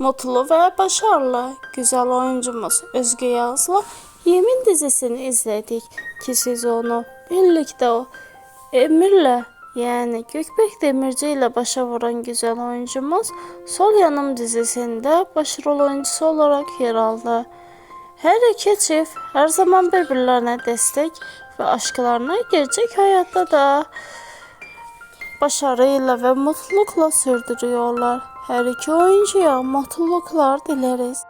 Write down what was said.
Mutlu ve başarılı güzel oyuncumuz Özge Yağız'la Yemin dizisini izledik ki siz onu birlikte o Emir'le yani Gökbek Demirci ile başa vuran güzel oyuncumuz Sol Yanım dizisinde başrol oyuncusu olarak yer aldı. Her iki çift her zaman birbirlerine destek ve aşklarını gerçek hayatta da başarıyla ve mutlulukla sürdürüyorlar. Her iki oyuncuya mutluluklar dileriz.